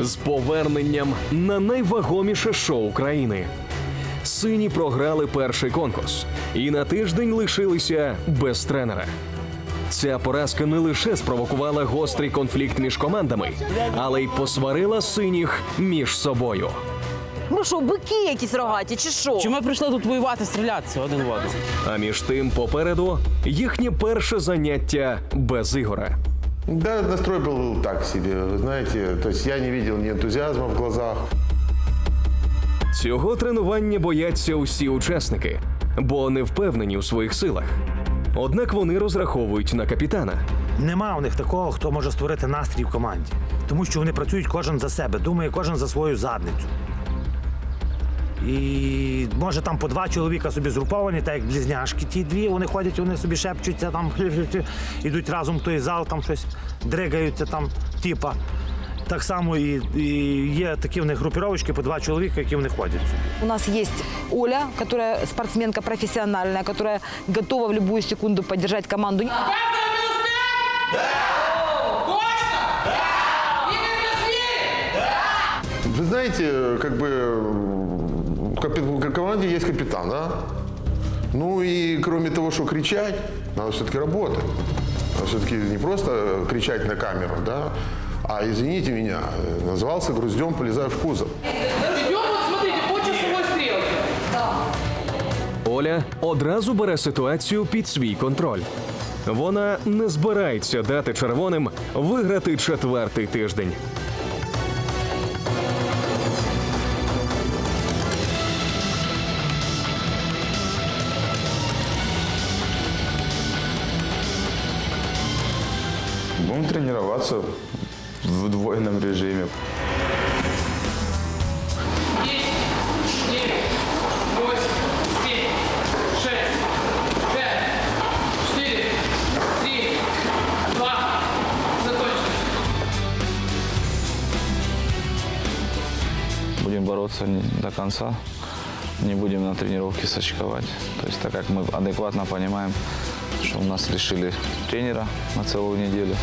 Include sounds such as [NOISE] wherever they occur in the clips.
з поверненням на найвагоміше шоу країни. Сині програли перший конкурс і на тиждень лишилися без тренера. Ця поразка не лише спровокувала гострий конфлікт між командами, але й посварила синіх між собою. Ви що, бики якісь рогаті, чи що? Чи ми прийшли тут воювати, стрілятися один в один? А між тим попереду їхнє перше заняття без ігора. Да, настрой был так себе, вы знаете. То есть я не видел ни энтузиазма в глазах. Цього тренування бояться усі учасники, бо не впевнені у своїх силах. Однак вони розраховують на капітана. Нема у них такого, хто може створити настрій в команді. Тому що вони працюють кожен за себе, думає кожен за свою задницю. І може там по два чоловіка собі згруповані, так як близняшки. Ті дві вони ходять, вони собі шепчуться, там [LAUGHS] ідуть разом в той зал, там щось дригаються там, типа. Так само і, і є такі в них групіровочки по два чоловіка, які вони ходять. У нас есть Оля, которая спортсменка профессиональная, которая готова в любую секунду поддержать команду. Вы знаете, как бы в команде есть капитан, да? Ну и кроме того, что кричать, надо все-таки работать. Надо все-таки не просто кричать на камеру, да? А извините меня, э, назывался груздем, полезая в кузов. Идем, вот смотрите, по часовой стрелке. Оля одразу бере ситуацію під свій контроль. Вона не збирається дати червоним виграти четвертий тиждень. Тренироваться в удвоенном режиме. 10, 9, 8, 7, 6, 5, 4, 3, 2, закончили. Будем бороться до конца. Не будем на тренировке сочковать. То есть так как мы адекватно понимаем, что у нас лишили тренера на целую неделю.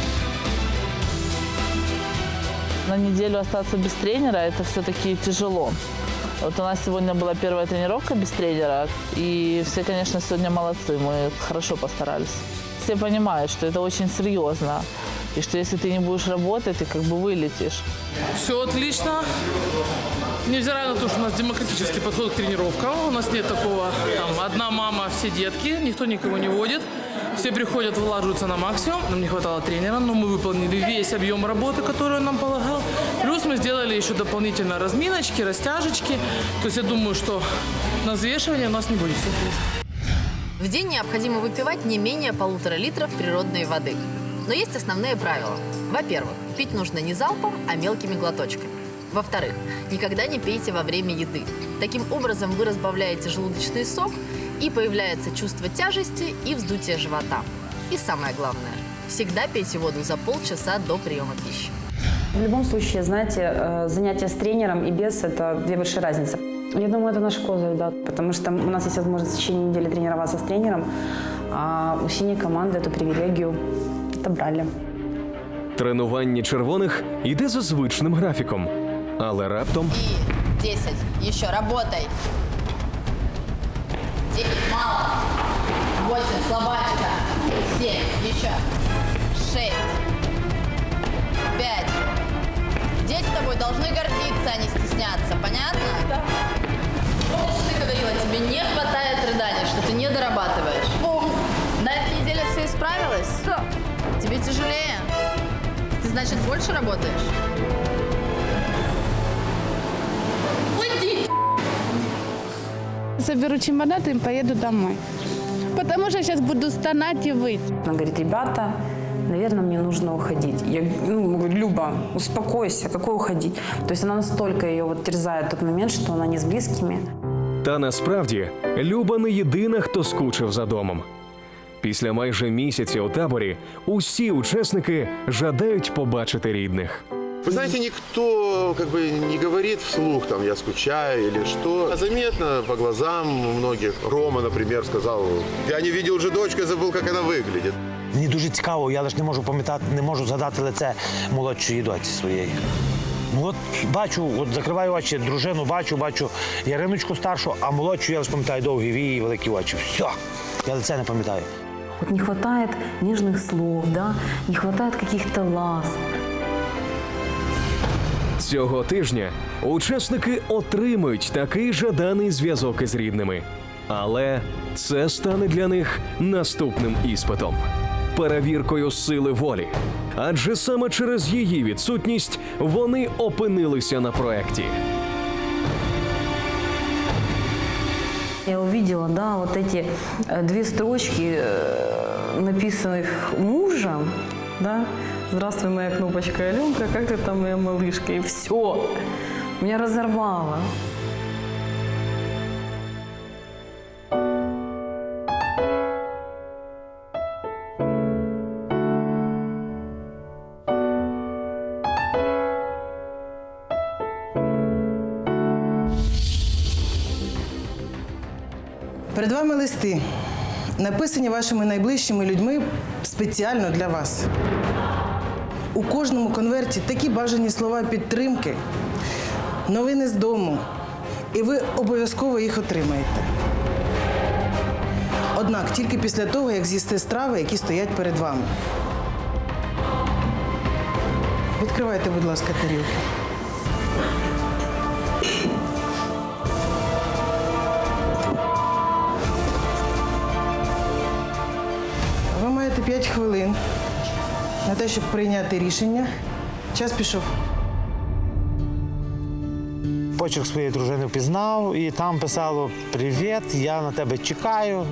На неделю остаться без тренера – это все-таки тяжело. Вот у нас сегодня была первая тренировка без тренера, и все, конечно, сегодня молодцы, мы хорошо постарались. Все понимают, что это очень серьезно, и что если ты не будешь работать, ты как бы вылетишь. Все отлично. Невзирая на то, что у нас демократический подход к тренировкам, у нас нет такого, там, одна мама, все детки, никто никого не водит. Все приходят, вылаживаются на максимум. Нам не хватало тренера, но мы выполнили весь объем работы, который он нам полагал. Плюс мы сделали еще дополнительно разминочки, растяжечки. То есть я думаю, что на взвешивание у нас не будет сюрпризов. В день необходимо выпивать не менее полутора литров природной воды. Но есть основные правила. Во-первых, пить нужно не залпом, а мелкими глоточками. Во-вторых, никогда не пейте во время еды. Таким образом вы разбавляете желудочный сок и появляется чувство тяжести и вздутия живота. И самое главное, всегда пейте воду за полчаса до приема пищи. В любом случае, знаете, э, занятия с тренером и без – это две большие разницы. Я думаю, это наш козырь, да, потому что у нас есть возможность в течение недели тренироваться с тренером, а у синей команды эту привилегию отобрали. Тренування червоних йде за звичним графіком, але раптом И 10. Еще работай. 9. Мало. 8. Слабачка. 7. Еще. 6. 5. Дети тобой должны гордиться, а не стесняться. Понятно? Да. Помнишь, ты говорила, тебе не хватает рыданий, что ты не дорабатываешь? На этой неделе все исправилась? Да. Тебе тяжелее? Ты, значит, больше работаешь? Соберу чемоданы и поеду домой. Потому что сейчас буду стонать и выть. Она говорит, ребята, наверное, мне нужно уходить. Я ну, говорю, Люба, успокойся, какой уходить? То есть она настолько ее вот терзает тот момент, что она не с близкими. Та насправді Люба не єдина, хто скучив за домом. Після майже місяця у таборі усі учасники жадають побачити рідних. Вы знаете, никто как бы не говорит вслух, там, я скучаю или что. А заметно по глазам у многих. Рома, например, сказал, я не видел уже дочку, я забыл, как она выглядит. Мені дуже цікаво, я лише не можу пам'ятати, не можу згадати лице молодшої доці своєї. Ну от бачу, от закриваю очі, дружину бачу, бачу Яриночку старшу, а молодшу я лише пам'ятаю довгі вії, великі очі. Все, я лице не пам'ятаю. Вот не хватает нежных слов, да, не хватает каких-то ласк. Цього тижня учасники отримають такий жаданий зв'язок із рідними. Але це стане для них наступним іспитом перевіркою сили волі. Адже саме через її відсутність вони опинилися на проекті. Я увидела, да, вот эти э, две строчки, э, написанных мужем, да. Здравствуй, моя кнопочка Аленка, как ты там, моя малышка? И все. Меня разорвало. Перед вами листи, написані вашими найближчими людьми спеціально для вас. У кожному конверті такі бажані слова підтримки, новини з дому, і ви обов'язково їх отримаєте. Однак тільки після того, як з'їсти страви, які стоять перед вами. Відкривайте, будь ласка, тарілки. Ви маєте 5 хвилин на те, щоб прийняти рішення. Час пішов. Почерк своєї дружини впізнав і там писало Привіт, я на тебе чекаю.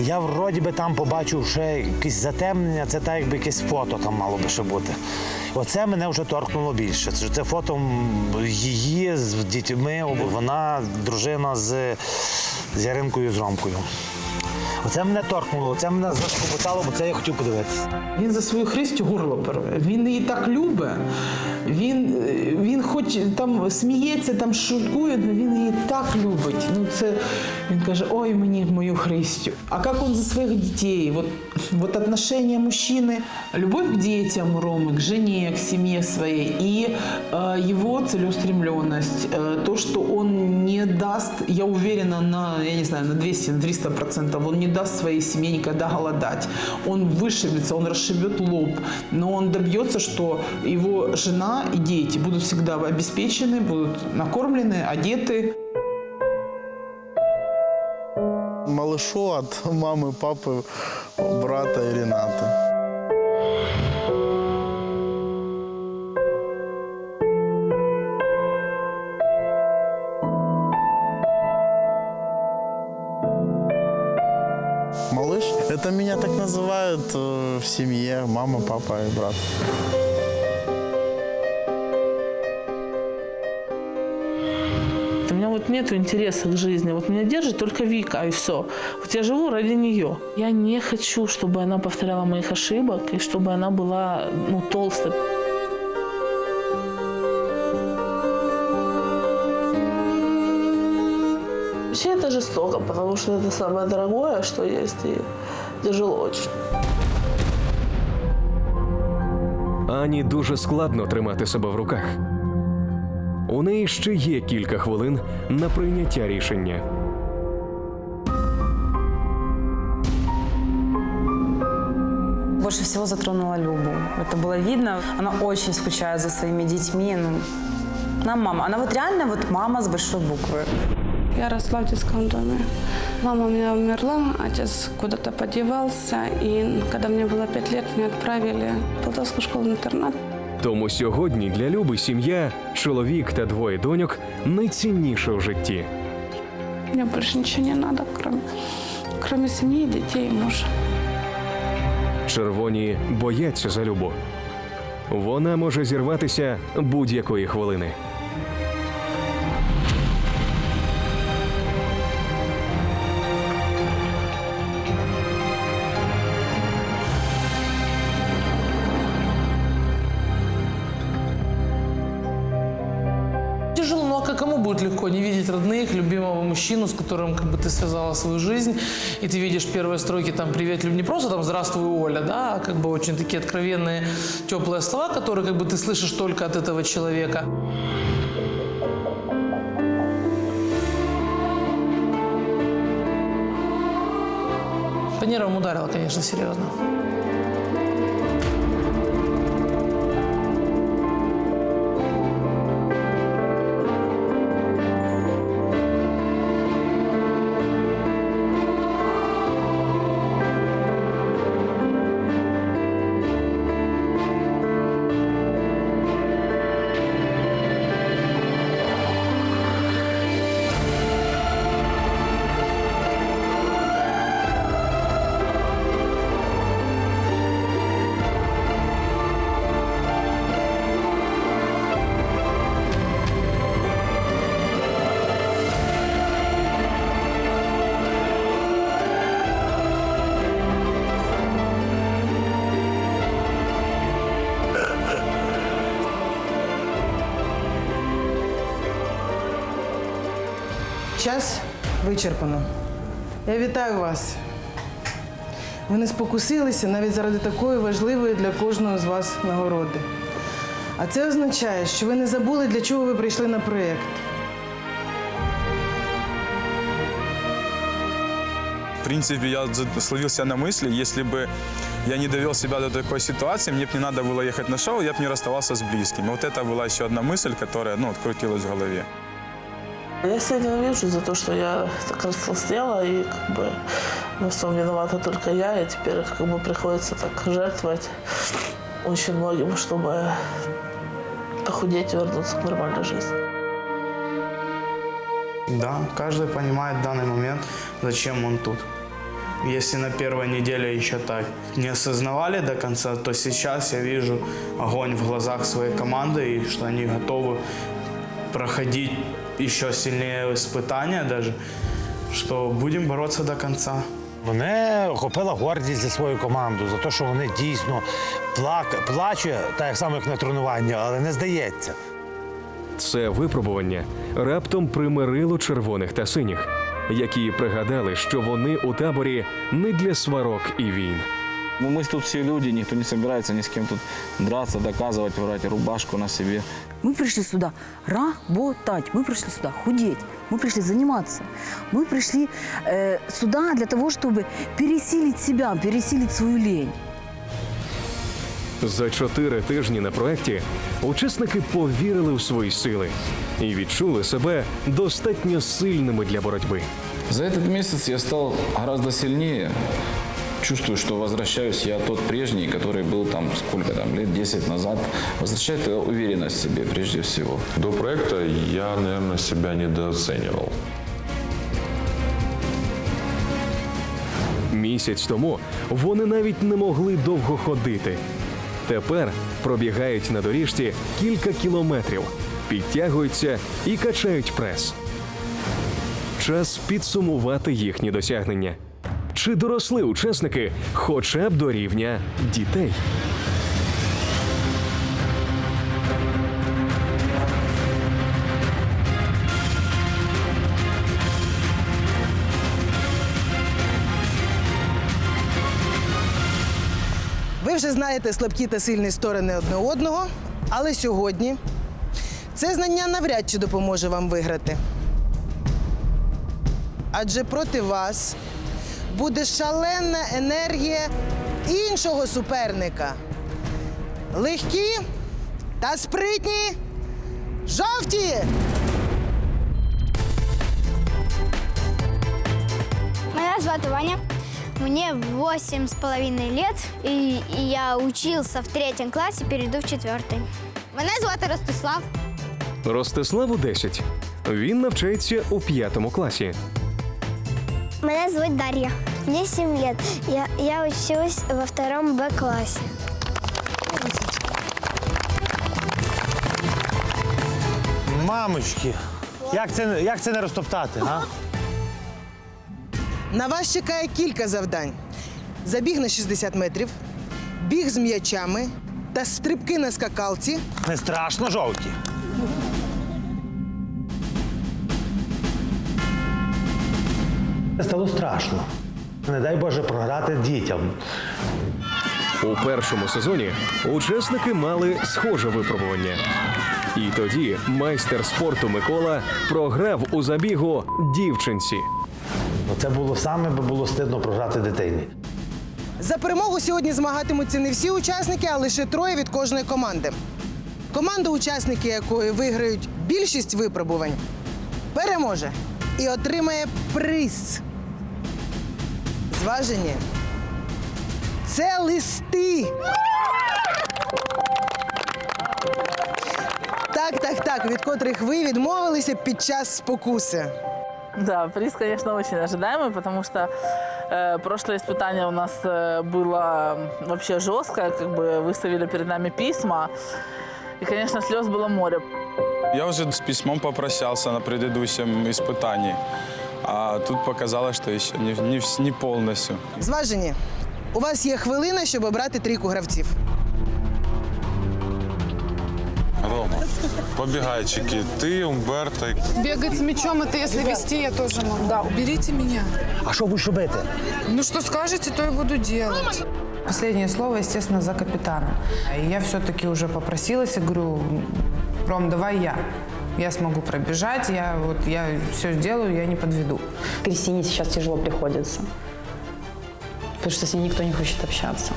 Я вроді би там побачив ще якесь затемнення, це так, якби якесь фото там мало би ще бути. Оце мене вже торкнуло більше. Це, фото її з дітьми. Вона дружина з Яринкою з Ромкою. Оце мене торкнуло, оце мене заскопотало, бо це я хотів подивитися. Він за свою Христю горло порве. Він її так любить. Він, е, він хоч там сміється, там шуткує, але він її так любить. Ну це він каже: ой, мені мою Христю. А як він за своїх дітей? Вот, вот отношение мужчины, любовь к детям у Ромы, к жене, к семье своей и э, его целеустремленность, э, то, что он не даст, я уверена на, я не знаю, на 200, на 300 процентов, он не даст своей семье никогда голодать. Он вышибется, он расшибет лоб, но он добьется, что его жена и дети будут всегда обеспечены, будут накормлены, одеты. Малышу от мамы, папы, брата и Рената. Малыш, это меня так называют э, в семье, мама, папа и брат. Вот нет интереса к жизни. Вот меня держит только Вика, и все. Вот я живу ради нее. Я не хочу, чтобы она повторяла моих ошибок, и чтобы она была ну, толстой. Вообще это жестоко, потому что это самое дорогое, что есть, и тяжело очень. Ані дуже складно тримати себе в руках. У неї ще є кілька хвилин на прийняття рішення. Больше всего затронула Любу. Это было видно. Она очень скучает за своими детьми. Ну, она мама. Она вот реально вот мама с большой буквы. Я росла в детском доме. Мама у меня умерла, отец куда-то подевался. И когда мне было пять лет, меня отправили в Полтавскую школу-интернат. Тому сьогодні для Люби сім'я, чоловік та двоє доньок найцінніше в житті. Мені більше нічого не треба, крім, крім сім'ї, дітей мужа. Червоні бояться за Любу. Вона може зірватися будь-якої хвилини. Тяжело, ну а кому будет легко не видеть родных, любимого мужчину, с которым как бы ты связала свою жизнь, и ты видишь первые строки там «Привет, люб-» не просто там «Здравствуй, Оля», да, а как бы очень такие откровенные, теплые слова, которые как бы ты слышишь только от этого человека. По нервам ударило, конечно, серьезно. Час вичерпано. Я вітаю вас. Ви не спокусилися навіть заради такої важливої для кожного з вас нагороди. А це означає, що ви не забули, для чого ви прийшли на проєкт. В принципе, я за- словил себя на мысли, если бы я не довел себя до такой ситуации, мне бы не надо было ехать на шоу, я бы не расставался с близкими. Вот это была еще одна мысль, которая, ну, открутилась в голове. Я себя ненавижу за то, что я так растолстела, и как бы во всем виновата только я, и теперь как бы приходится так жертвовать очень многим, чтобы похудеть и вернуться к нормальной жизни. Да, каждый понимает в данный момент, зачем он тут. Если на первой неделе еще так не осознавали до конца, то сейчас я вижу огонь в глазах своей команды и что они готовы проходить еще сильнее испытания даже, что будем бороться до конца. Мене охопила гордість за свою команду, за те, що вони дійсно плак... плаче, так само, як на тренуванні, але не здається. Це випробування раптом примирило червоних та синіх, які пригадали, що вони у таборі не для сварок і війн. Ну, мы тут все люди, никто не собирается ни с кем тут драться, доказывать, врать рубашку на себе. Мы пришли сюда работать, мы пришли сюда худеть, мы пришли заниматься. Мы пришли э, сюда для того, чтобы пересилить себя, пересилить свою лень. За чотири тижні на проекті учасники повірили у свої сили і відчули себе достатньо сильними для боротьби. За этот месяц я стал гораздо сильнее. Чувствую, что возвращаюсь я тот прежний, который был там сколько там, лет 10 назад. Возвращает уверенность в себе прежде всего. До проекта я, наверное, себя недооценивал. Місяць тому вони навіть не могли довго ходити. Тепер пробігають на доріжці кілька кілометрів, підтягуються і качають прес. Час підсумувати їхні досягнення. Чи доросли учасники хоча б до рівня дітей? Ви вже знаєте слабкі та сильні сторони одне одного, але сьогодні це знання навряд чи допоможе вам виграти. Адже проти вас буде шаленна енергія іншого суперника. Легкі та спритні жовті. Меня зовут Ваня. Мне восемь с половиной лет, и, и я учился в третьем классе, перейду в четвертый. Мене звати Ростислав. Ростиславу 10. Він навчається у п'ятому класі. Мене звуть Дар'я. Мне 7 лет. Я, я училась во втором Б-классе. Мамочки, як це, як це не розтоптати, а? На вас чекає кілька завдань: забіг на 60 метрів, біг з м'ячами та стрибки на скакалці. Не страшно жовті. Стало страшно. Не дай Боже програти дітям. У першому сезоні учасники мали схоже випробування. І тоді майстер спорту Микола програв у забігу дівчинці. Ну, Це було саме, бо було стидно програти дитині. За перемогу сьогодні змагатимуться не всі учасники, а лише троє від кожної команди. Команда, учасники якої виграють більшість випробувань, переможе і отримає приз Зважені. Це листи. Так, так, так, від котрих ви відмовилися під час спокуси. Да, приз, конечно, очень ожидаемый, потому что э, прошлое испытание у нас э, было вообще жесткое, как бы выставили перед нами письма, и, конечно, слез было море. Я уже с письмом попрощался на предыдущем испытании, а тут показалось, что еще не, не, не полностью. Зважені. У вас є хвилина, щоб обрати трійку гравців. Рома, побегайчики, ты, Умберто. Бегать с мячом, это если вести, я тоже могу. Да, уберите меня. А що будеш робити? Ну что скажете, то и буду делать. Последнее слово, естественно, за капитана. Я все-таки уже попросилась и говорю, Ром, давай я. Я смогу пробежать, я вот я все сделаю, я не подведу. Кристине сейчас тяжело приходится. Потому что с ней никто не хочет общаться.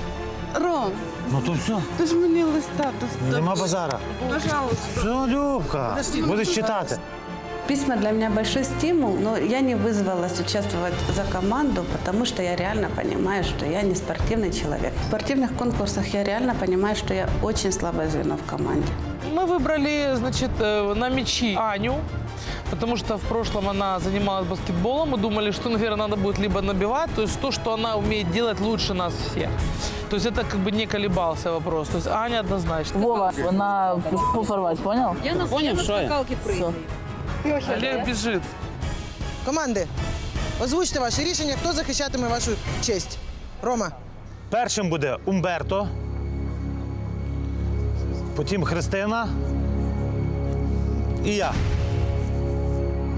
Ром, Ну то все, ты же мені листа нема базара. Пожалуйста. Все, Любка, будеш читати. Письма для меня большой стимул, но я не вызвалась участвовать за команду, потому что я реально понимаю, что я не спортивный человек. В спортивных конкурсах я реально понимаю, что я очень слабое звено в команде. Мы выбрали, значит, э, на мячи Аню, потому что в прошлом она занималась баскетболом. Мы думали, что, наверное, надо будет либо набивать, то есть то, что она умеет делать лучше нас всех. То есть это как бы не колебался вопрос. То есть Аня однозначно. Вова, на порвать, понял? Я на Понял, что я? Всё. Олег бежит. Команди, озвучте ваше рішення, хто захищатиме вашу честь. Рома. Першим буде Умберто, потім Христина і я.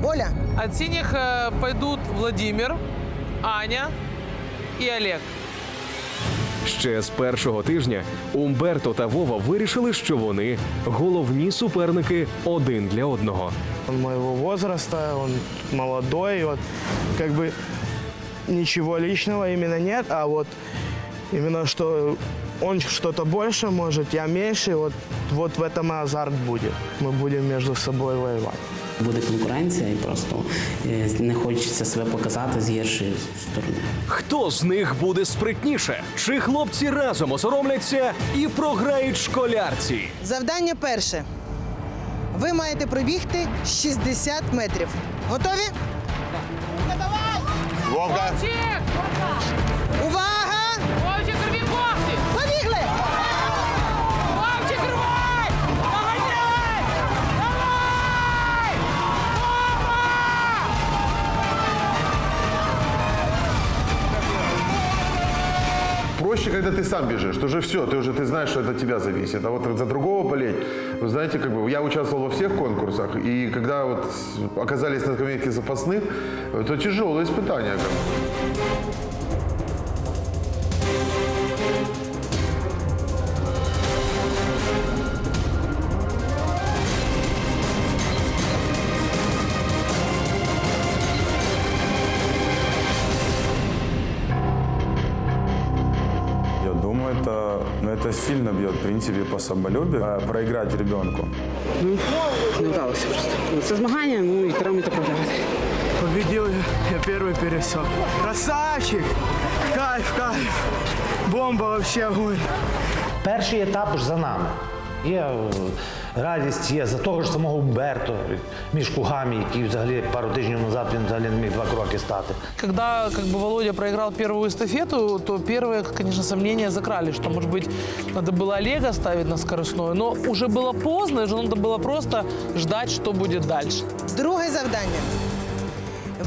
Оля. От синих э, пойдут Владимир, Аня и Олег. Ще з першого тижня Умберто та Вова вирішили, що вони головні суперники один для одного. Он моего возраста, он молодой, и вот как бы ничего личного именно нет, а вот именно что он что-то больше может, я меньше, и вот, вот в этом и азарт будет. Мы будем между собой воевать. Буде конкуренція і просто е, не хочеться себе показати з гіршої сторони. Хто з них буде спритніше? Чи хлопці разом осоромляться і програють школярці? Завдання перше. Ви маєте пробігти 60 метрів. Готові? Вовка! Увага! Проще, когда ты сам бежишь. Ты уже все, ты уже ты знаешь, что это от тебя зависит. А вот за другого болеть, вы знаете, как бы я участвовал во всех конкурсах, и когда вот с- оказались на скамейке запасных, это тяжелое испытание. как бы. это, ну, это сильно бьет, в принципе, по самолюбию, а проиграть ребенку. Ну, не вдалося просто. Це змагання, ну і треба це програвати. Победил я, я первый пересек. Красавчик! Кайф, кайф! Бомба вообще огонь! Перший етап ж за нами. Є е, радість, є за того ж самого Умберто, між Кугамі, який взагалі пару тижнів назад він взагалі не міг два кроки стати. Когда как бы Володя проиграл первую эстафету, то первые, конечно, сомнения закрали, что, может быть, надо было Олега ставить на скоростную, но уже было поздно, и уже надо было просто ждать, что будет дальше. Друге завдання.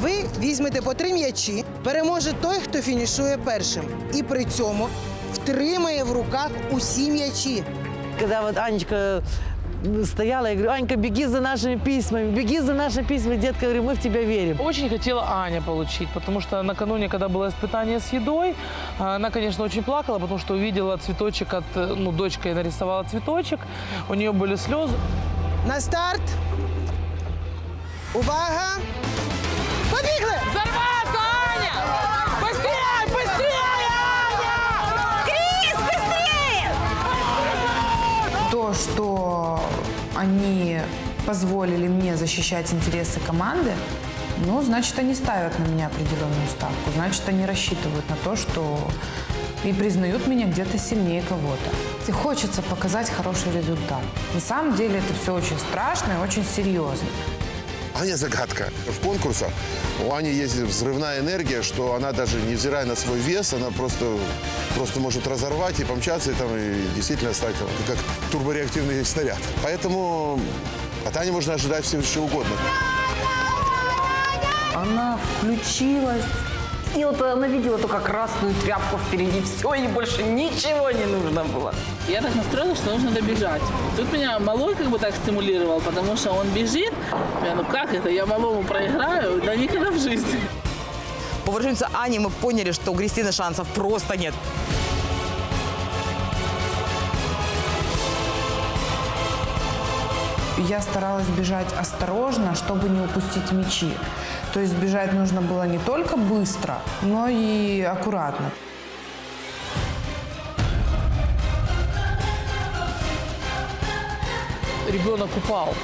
Ви візьмете по три м'ячі, переможе той, хто фінішує першим. І при цьому втримає в руках усі м'ячі. Когда вот Анечка стояла, я говорю, Анька, беги за нашими письмами, беги за нашими письмами. Детка, говорю, мы в тебя верим. Очень хотела Аня получить, потому что накануне, когда было испытание с едой, она, конечно, очень плакала, потому что увидела цветочек от, ну, дочка ей нарисовала цветочек, у нее были слезы. На старт. Увага! Побігли! Взорваться, Аня! Быстрее, быстрее, Аня! Крис, быстрее! То, что они позволили мне защищать интересы команды, ну, значит, они ставят на меня определенную ставку. Значит, они рассчитывают на то, что и признают меня где-то сильнее кого-то. И хочется показать хороший результат. На самом деле это все очень страшно и очень серьезно. Аня загадка. В конкурсах у Ани есть взрывная энергия, что она даже невзирая на свой вес, она просто, просто может разорвать и помчаться, и, там, и действительно стать как турбореактивный снаряд. Поэтому от Ани можно ожидать все что угодно. Она включилась. И вот она видела только красную тряпку впереди. Все, ей больше ничего не нужно было. Я так настроилась, что нужно добежать. Тут меня малой как бы так стимулировал, потому что он бежит. Я, ну как это, я малому проиграю? Да никогда в жизни. По выражению Ани мы поняли, что у Кристины шансов просто нет. Я старалась бежать осторожно, чтобы не упустить мячи. То есть бежать нужно было не только быстро, но и аккуратно. Ребенок упал.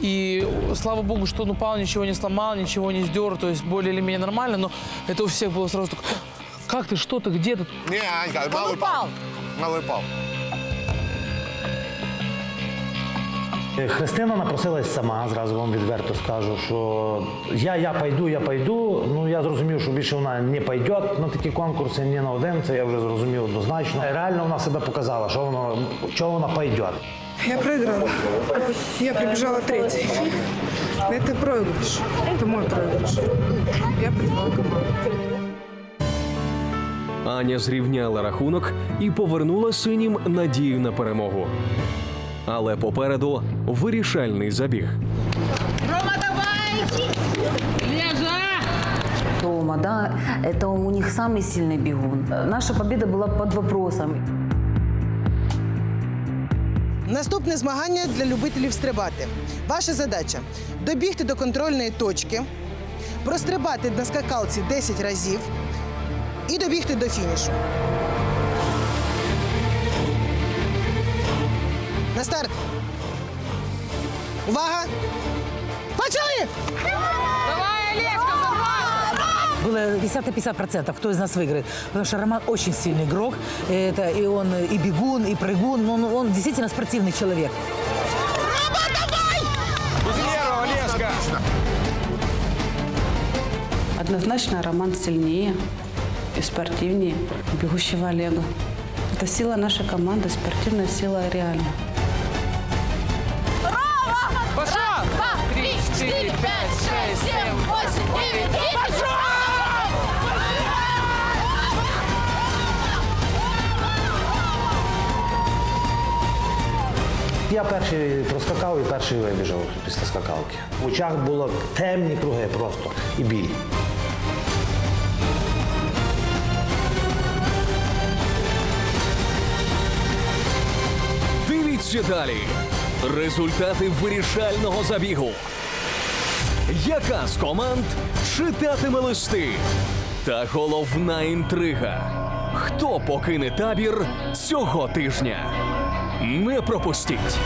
И слава богу, что он упал, ничего не сломал, ничего не сдер, то есть более или менее нормально, но это у всех было сразу так, как ты, что ты, где ты? Не, Анька, малый упал. Малый упал. Христина напросилась сама, зразу вам відверто скажу, що я, я пойду, я пойду. Ну я зрозумів, що більше вона не пойде на такі конкурси, ні на один. Це я вже зрозумів однозначно. Реально вона себе показала, що вона, що вона пойде. Я проиграла. Я прибежала третьей. Это проигрыш. Это мой проигрыш. Я призвала команду. Аня зрівняла рахунок і повернула синім надію на перемогу. Але попереду вирішальний забіг. Рома, давай! Лежа! Тома, да, это у них самый сильный бегун. Наша победа была под вопросом. Наступне змагання для любителів стрибати. Ваша задача добігти до контрольної точки, прострибати на скакалці 10 разів і добігти до фінішу. На старт. Увага! Почали! Давай, Олежка, взорваться! Было 50-50%, кто из нас выиграет. Потому что Роман очень сильный игрок. Это и он и бегун, и прыгун. Но он, он действительно спортивный человек. Однозначно Роман сильнее и спортивнее бегущего Олега. Это сила нашей команды, спортивная сила реально. Пошел! Три, четыре, пять, шесть, семь, восемь, девять, десять! Я перший проскакав і перший вибіжав після скакалки. В очах було темні круги просто і біль. Дивіться далі. Результати вирішального забігу. Яка з команд читатиме листи? Та головна інтрига. Хто покине табір цього тижня? Не пропустіть!